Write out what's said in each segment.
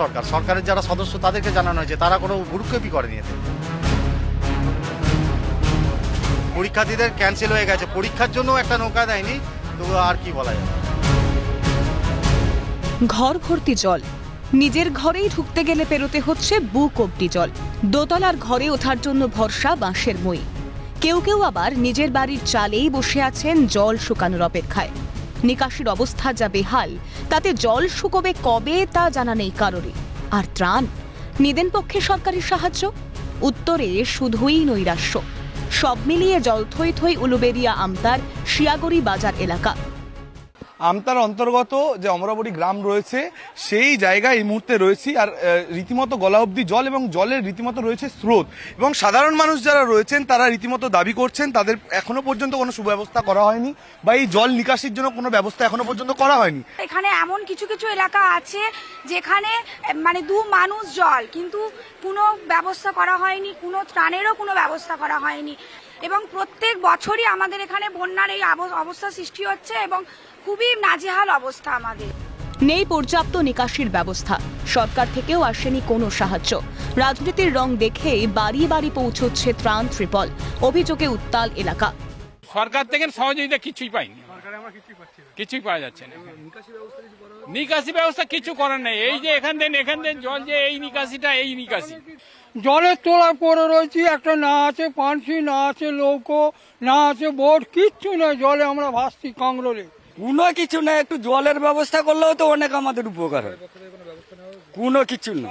সরকার। সরকারের যারা সদস্য, তাদেরকে জানানো হয়েছে তারা কোনো ভুরুক্ষেপই করেনি এতে। পরীক্ষার্থীদের ক্যান্সেল হয়ে গেছে। পরীক্ষার জন্য একটা নৌকা দেয়নি, তো আর কি বলা যায়? ঘর ভর্তি জল। নিজের ঘরেই ঢুকতে গেলে পেরোতে হচ্ছে বুক অব্দি জল। দোতলার ঘরে ওঠার জন্য ভরসা বাঁশের মই। কেউ কেউ আবার নিজের বাড়ির চালেই বসে আছেন জল শুকানোর অপেক্ষায়। নিকাশির অবস্থা যা বেহাল, তাতে জল শুকোবে কবে তা জানা নেই কারোরই। আর ত্রাণ? নিদেন পক্ষে সরকারি সাহায্য? উত্তরে, শুধুই নৈরাশ্য। সব মিলিয়ে জল থই থই উলুবেরিয়া আমতার শিয়াগড়ি বাজার এলাকা। আমতার অন্তর্গত যে অমরাবরী গ্রাম রয়েছে, সেই জায়গায় এই মুহূর্তে রয়েছি আর রীতিমতো গলা অবধি জল এবং জলের রীতিমতো রয়েছে স্রোত। এবং সাধারণ মানুষ যারা রয়েছেন, তারা রীতিমতো দাবি করছেন, তাদের এখনও পর্যন্ত কোনো সুব্যবস্থা করা হয়নি বা এই জল নিকাশির জন্য কোনো ব্যবস্থা এখনও পর্যন্ত করা হয়নি। এখানে এমন কিছু কিছু এলাকা আছে যেখানে মানে দু মানুষ জল, কিন্তু কোনো ব্যবস্থা করা হয়নি, কোনো ত্রাণেরও কোনো ব্যবস্থা করা হয়নি। এবং প্রত্যেক বছরই আমাদের এখানে বন্যার এই অবস্থা সৃষ্টি হচ্ছে এবং খুবই নাজেহাল অবস্থা আমাদের। নেই পর্যাপ্ত নিকাশির ব্যবস্থা। সরকার থেকেও আসেনি কোনো সাহায্য। রাজনীতির রং দেখেই বাড়ি বাড়ি পৌঁছচ্ছে ত্রাণ ত্রিপল। অভিযোগে উত্তাল এলাকা। সরকার থেকে সহযোগিতা কিছুই পাইনি। কিছুই পাওয়া যাচ্ছে না। নিকাশি ব্যবস্থা কিছু করার নেই। এই যে এখান থেকে এখান থেকে জল যে এই নিকাশিটা এই নিকাশি। জলের তোলায় পড়ে রয়েছি একটা না আছে পানসি না আছে নৌকো না আছে বোট কিচ্ছু নেই জলে আমরা ভাসছি কাংড়লে কোনো কিছু না, একটু জলের ব্যবস্থা করলেও তো অনেক আমাদের উপকার হয়। কোনো কিছু না।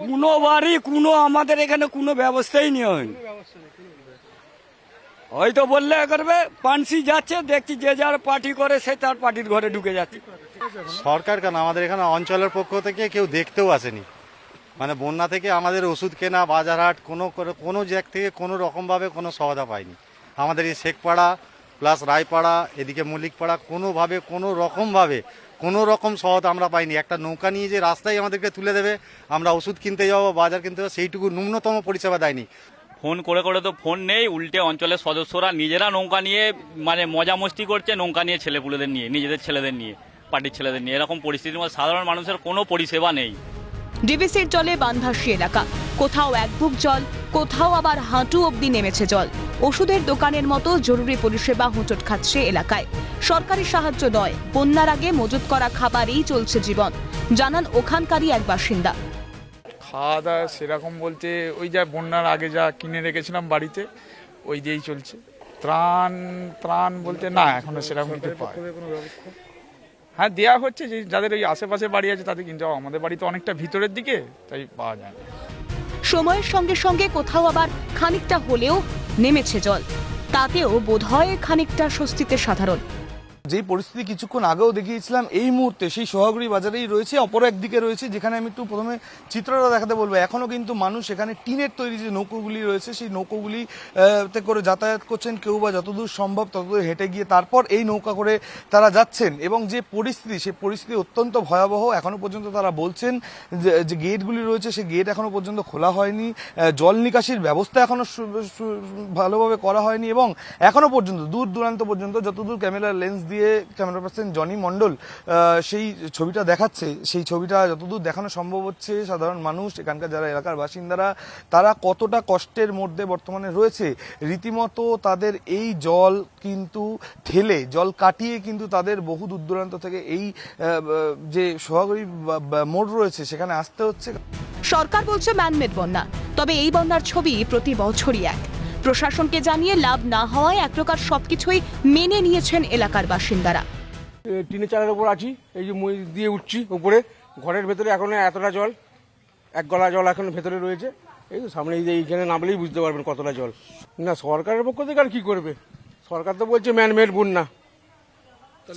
কোনো বাড়ি, কোনো আমাদের এখানে কোনো ব্যবস্থাই নেওয়া হয়নি। হয়তো বললে করবে, পানসি যাচ্ছে, দেখছি যে যার পার্টি করে, সে তার পার্টির ঘরে ঢুকে যাচ্ছে। সরকার কেন? আমাদের এখানে অঞ্চলের পক্ষ থেকে কেউ দেখতেও আসেনি। মানে বন্যা থেকে আমাদের ওষুধ কেনা, বাজারহাট, কোনো কোনো জায়গ থেকে কোনো রকমভাবে কোনো সহায়তা পাইনি আমাদের এই শেখপাড়া প্লাস রায়পাড়া, এদিকে মল্লিকপাড়া, কোনোভাবে কোনো রকমভাবে কোনো রকম সহায়তা আমরা পাইনি। একটা নৌকা নিয়ে যে রাস্তায় আমাদেরকে তুলে দেবে, আমরা ওষুধ কিনতে যাব বাজার কিনতে যাব, সেইটুকু ন্যূনতম পরিষেবা দেয়নি। ফোন করে করে তো ফোন নেই, উল্টে অঞ্চলের সদস্যরা নিজেরা নৌকা নিয়ে মানে মজা মস্তি করছে, নৌকা নিয়ে ছেলেপুলেদের নিয়ে, নিজেদের ছেলেদের নিয়ে, পার্টির ছেলেদের নিয়ে। এরকম পরিস্থিতির মধ্যে সাধারণ মানুষের কোনো পরিষেবা নেই। ডিভিসির জলে বান্ধাসী এলাকা। কোথাও এক বুক জল, কোথাও আবার হাঁটু অবধি নেমেছে জল। ওষুধের দোকানের মতো জরুরি পরিষেবা হোঁচট খাচ্ছে এলাকায়। সরকারি সাহায্য নয়, বন্যার আগে মজুত করা খাবারেই চলছে জীবন, জানান ওখানকারই এক বাসিন্দা। খাওয়া দাওয়া সেরকম বলতে ওই যা বন্যার আগে যা কিনে রেখেছিলাম বাড়িতে, ওই দিয়েই চলছে। ত্রাণ ত্রাণ বলতে না, এখনও সেরকম কিছু পায় হ্যাঁ দেওয়া হচ্ছে যে যাদের ওই আশেপাশে বাড়ি আছে তাদের কিন্তু আমাদের বাড়ি তো অনেকটা ভিতরের দিকে, তাই পাওয়া যায় সময়ের সঙ্গে সঙ্গে কোথাও আবার খানিকটা হলেও নেমেছে জল। তাতেও বোধহয় খানিকটা স্বস্তিতে সাধারণ। যেই পরিস্থিতি কিছুক্ষণ আগেও দেখিয়েছিলাম, এই মুহূর্তে সেই সোহাগুড়ি বাজারেই রয়েছে, অপর একদিকে রয়েছে, যেখানে আমি একটু প্রথমে চিত্রটা দেখাতে বলব। এখনও কিন্তু মানুষ এখানে টিনের তৈরি যে নৌকোগুলি রয়েছে, সেই নৌকোগুলি তে করে যাতায়াত করছেন কেউ বা যতদূর সম্ভব ততদূর হেঁটে গিয়ে তারপর এই নৌকা করে তারা যাচ্ছেন। এবং যে পরিস্থিতি, সেই পরিস্থিতি অত্যন্ত ভয়াবহ। এখনও পর্যন্ত তারা বলছেন যে যে গেটগুলি রয়েছে, সেই গেট এখনও পর্যন্ত খোলা হয়নি। জল নিকাশির ব্যবস্থা এখনও সু- সু- ভালোভাবে করা হয়নি। এবং এখনও পর্যন্ত, দূর দূরান্ত পর্যন্ত যতদূর ক্যামেরার লেন্স দিয়ে ক্যামেরা পার্সন জনি মন্ডল সেই ছবিটা দেখাচ্ছে। সেই ছবিটা যতদূর দেখানো সম্ভব হচ্ছে, সাধারণ মানুষ, এখানকার যারা এলাকার বাসিন্দারা, তারা কতটা কষ্টের মধ্যে বর্তমানে রয়েছে। রীতিমতো তাদের এই জল কিন্তু ঠেলে, জল কাটিয়ে কিন্তু তাদের বহু দূর দূরান্ত থেকে এই যে সোহাগরী মোড় রয়েছে, সেখানে আসতে হচ্ছে। সরকার বলছে ম্যানমেড বন্যা, তবে এই বন্যার ছবি প্রতি বছরই এক। প্রশাসনকে জানিয়ে লাভ না হওয়ায় এক প্রকার সবকিছুই মেনে নিয়েছেন এলাকার বাসিন্দারা। টিনের চালের উপর আছি, এই যে মই দিয়ে উঠছি উপরে, ঘরের ভেতরে এখনও এতটা জল, এক গলা জল এখন ভেতরে রয়েছে। এই তো সামনে এইখানে নামলেই বুঝতে পারবেন কতটা জল। না, সরকারের পক্ষ থেকে আর কি করবে? সরকার তো বলছে ম্যানমেড বন্যা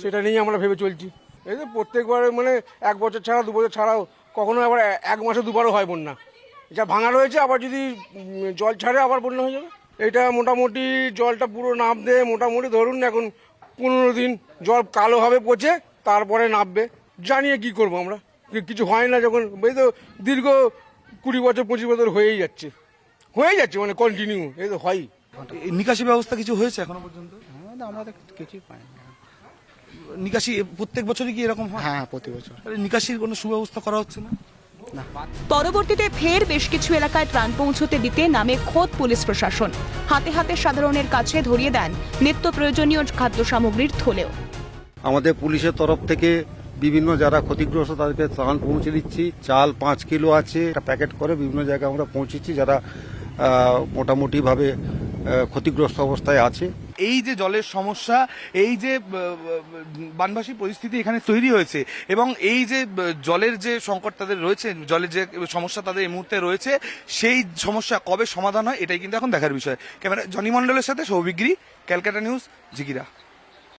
সেটা নিয়ে আমরা ভেবে চলছি। এই তো প্রত্যেকবার মানে এক বছর ছাড়া, দু বছর ছাড়াও কখনো আবার এক মাসে দুবারও হয় বন্যা। যা ভাঙা রয়েছে, আবার যদি জল ছাড়ে আবার বন্যা হয়ে যাবে। এটা মোটামুটি জলটা পুরো নামবে মোটামুটি ধরুন এখন পনেরো দিন জল কালো হবে পচে তারপরে নামবে জানিয়ে কি করব আমরা? কিছু হয় না যখন এই তো দীর্ঘ কুড়ি বছর পঁচিশ বছর হয়েই যাচ্ছে। হয়ে যাচ্ছে মানে কন্টিনিউ এই তো হয়ই এই নিকাশি ব্যবস্থা কিছু হয়েছে এখনও পর্যন্ত? আমরা তো কিছুই পাই না নিকাশি প্রত্যেক বছরই কি এরকম হয়? হ্যাঁ প্রতি বছর। আরে নিকাশির কোনো সুব্যবস্থা করা হচ্ছে না? পরবর্তীতে ফের বেশ কিছু এলাকায় ত্রাণ পৌঁছতে দিতে নামে খোদ পুলিশ প্রশাসন। হাতে হাতে সাধারণের কাছে ধরিয়ে দেন নিত্য প্রয়োজনীয় খাদ্য সামগ্রীর থলেও। আমাদের পুলিশের তরফ থেকে বিভিন্ন যারা ক্ষতিগ্রস্ত তাদেরকে ত্রাণ পৌঁছে দিচ্ছি। চাল পাঁচ কিলো আছে একটা প্যাকেট করে বিভিন্ন জায়গায় আমরা পৌঁছেছি যারা মোটামুটিভাবে ক্ষতিগ্রস্ত অবস্থায় আছে। এই যে জলের সমস্যা, এই যে বানবাসী পরিস্থিতি এখানে তৈরি হয়েছে এবং এই যে জলের যে সংকট তাদের রয়েছে, জলের যে সমস্যা তাদের এই মুহূর্তে রয়েছে, সেই সমস্যা কবে সমাধান হয় এটাই কিন্তু এখন দেখার বিষয়। ক্যামেরা জনি মণ্ডলের সাথে সৌভিগ্রী ক্যালকাটা নিউজ, জিগিরা।